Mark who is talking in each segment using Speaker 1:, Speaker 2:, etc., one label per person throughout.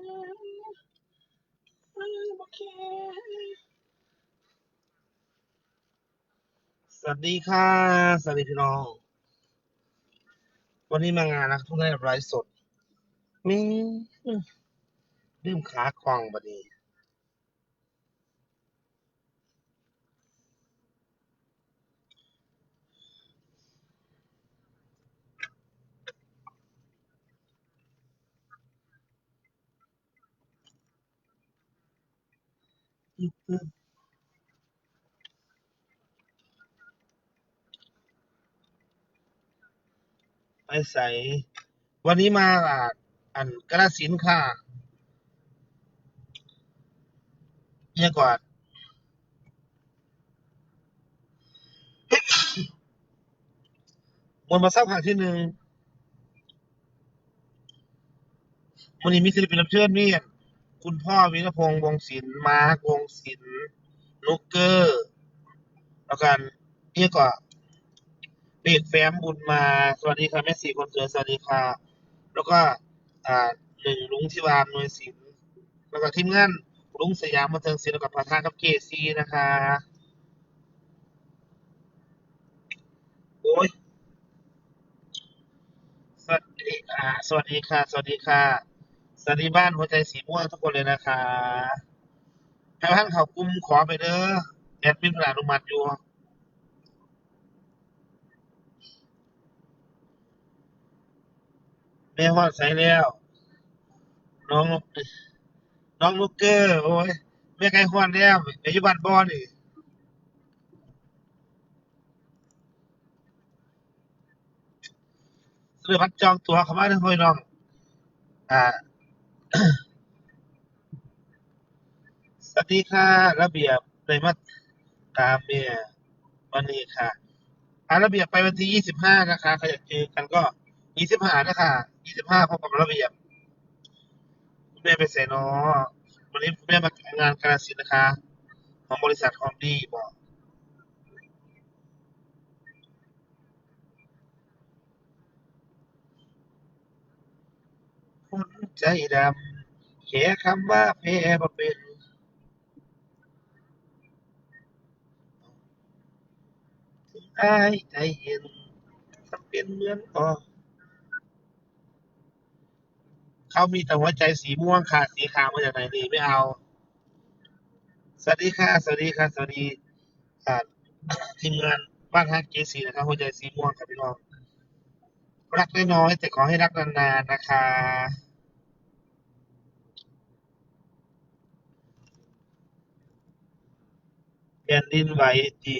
Speaker 1: สวัสดีค่ะ สวัสดีพี่น้อง วันนี้มางานนะทุกท่านไลฟ์สด มีดื่มขาคลองบัดนี้ ไปใส่วันนี้มาอะอันกระสินค่ะเนี่ยก่อนมวนมาสักพักที่หนึ่งวันนี้มีศิลปินรับเชิญนี่ คุณพ่อวิรพงษ์วงศิลป์มาร์ควงศิลป์นุกเกอร์ แล้วกันเนี่ยก่อนเบกแฟ้มบุญมา สวัสดีค่ะแม่สี่คนสวยสวัสดีค่ะ แล้วก็อ่าหนึ่งลุงทิวานนวยศิลป์แล้วก็ทีมงานลุงสยามบันเทิงศิลป์แล้วกับประธานกับเกซีนะคะโอ้ยสวัสดีอ่าสวัสดีค่ะ สวัสดีค่ะ สวัสดีบ้านหัวใจสีม่วงทุกคนเลยนะคะให้ท่านเขากุมขอไปเด้อแอดมินเวลาอนุมัติอยู่แม่ฮอดใส่แล้ว น้องน้องลูกเกอร์โอ้ยแม่ไก่ฮอดแล้วไปอยู่บ้านบอนี่ซื้อบัตรจองตัวเข้ามาเด้อพ่อน้อง อ่า สวัสดีค่ะ ระเบียบเลยมาตามเนี่ยวันนี้ค่ะอาระเบียบไปวันที่ยี่สิบห้านะคะใครอยากเจอกันก็ยี่สิบห้านะคะยี่สิบห้าพบกับระเบียบคุณแม่ไปเสนอวันนี้คุณแม่มางานกาฬสินธุ์นะคะ ของบริษัทฮอมดีบอกคน ใจดำแค่คำว่าแพ้บ่เป็นถึงอายใจเย็นทำเป็นเหมือนก่อเขามีแต่หัวใจสีม่วงค่ะสีขาวมาจากไหนนี่ไม่เอา สวัสดีค่ะ สวัสดีค่ะ สวัสดีอ่าทีมงานบ้านฮักเจซีนะครับหัวใจสีม่วงครับพี่น้องรักน้อยๆแต่ขอให้รักนานๆนะคะ แผ่นดินไหวจี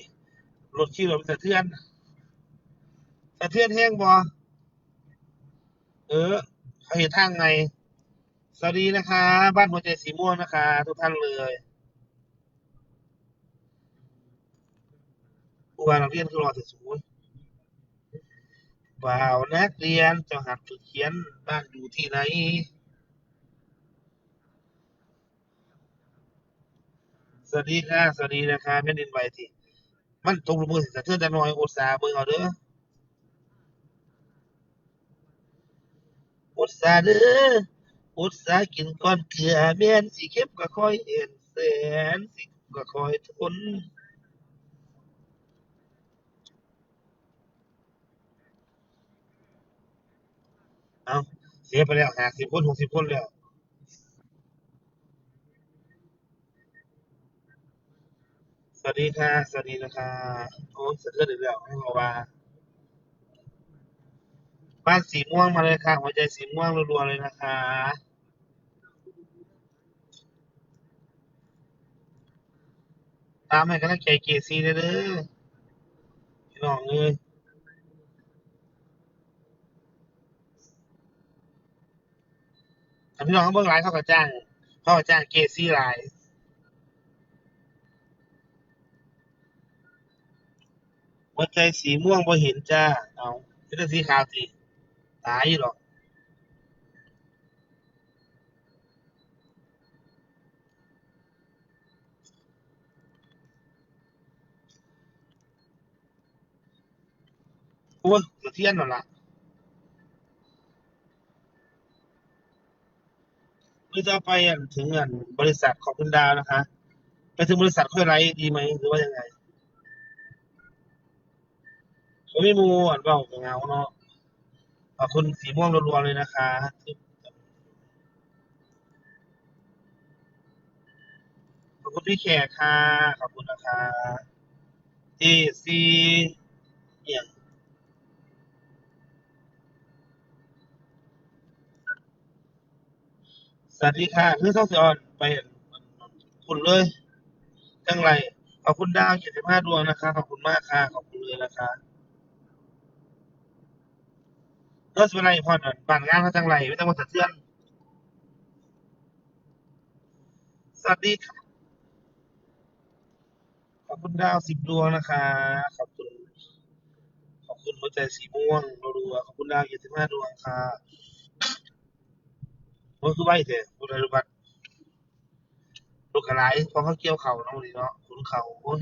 Speaker 1: รถขี่รถสะเทือนสะเทือนแห้งบ่เออเขาเห็นทางไงสวัสดีนะคะ บ้านหัวใจสีม่วงนะคะ ทุกท่านเลยผู้ว่านักเรียนคือรอแต่สูงบ่าวนักเรียนจ้าหัดฝึกเขียนบ้านอยู่ที่ไหน สวัสดีค่ะสวัสดีนะคะแผ่นดินไวทีมันตกลงมือสิสะเทือนจะน้อยอุตสาห์เบิ่งเอาเด้ออุตสาห์เด้ออุตสาห์กินก้อนเกลือแม่นสิเข็มก็ค่อยเอ็นแสนสิก็ค่อยทนเอาเสียไปแล้ว50คน60คนแล้ว วัสดีค่ะ สวัสดีนะคะโอ้สะเทือนอีกแล้วให้บอกว่าบ้านสีม่วงมาเลยค่ะ หัวใจสีม่วงรัวๆเลยนะคะ ตามให้กำลังใจเกซีเด้อเด้อพี่น้องเอ้ยพี่น้องเขาเบิ่งหลายเขาก็จ้าง เขาก็จ้างเกซีหลา หัวใจสีม่วงบ่เห็นจ้า เอาเป็นแต่สีขาวสิตายอยู่หรอกโอ้ยสะเทือนนั่นล่ะหรือจะไปอันถึงอันบริษัทของคุณดาวนะคะ ไปถึงบริษัทค่อยไล่ดีไหมหรือว่ายังไง มไม่มูอ่านเบาเงาเนาะขอบคุณสีม่วงรัวๆเลยนะคะขอบคุณพี่แขกค่ะ ขอบคุณนะคะที่ซีเนี่ยสวัสดีค่ะคือต้องสีออนไปอันคุณเลยจังไรขอบคุณดาวเจ็ดสิบห้าดวงนะคะ ขอบคุณมากค่ะ ขอบคุณเลยนะคะ ก็สเป็นไรพอดบานงานเขาจังไรไม่ต้องมาสะเทือนสวัสดีค่ะขอบคุณดาวสิบดวงนะคะ ขอบคุณ ขอบคุณหัวใจสีม่วงรัวขอบคุณดาวเจ็ดสิบห้าดวงค่ะโอ้คือใบเถอะคุณอนุบัติลูกกระไรเพราะเขาเกี่ยวเข่านาะวันนี้เนาะคุณเข่าโอ้ย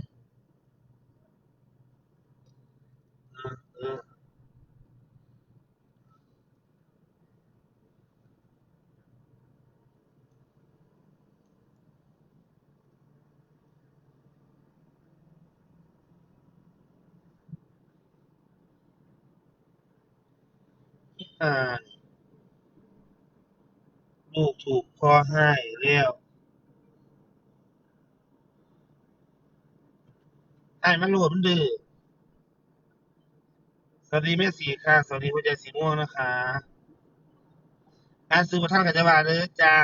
Speaker 1: อ่าลูกถูกพ่อให้แล้วไอ้มันโหลดมันดื้อสวัสดีแม่สีค่ะ สวัสดีหัวใจสีม่วงนะคะการซื้อมาท่านกับจะบาเลยจ้า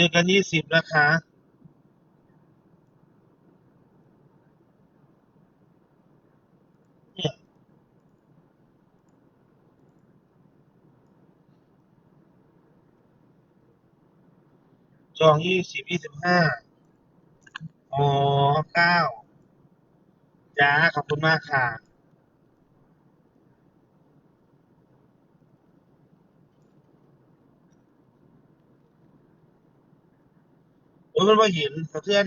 Speaker 1: จอกันยี่สิบนะคะ จองยี่สิบยี่สิบห้าอ๋อเก้าจ้า ขอบคุณมากค่ะ โอ้ยมัน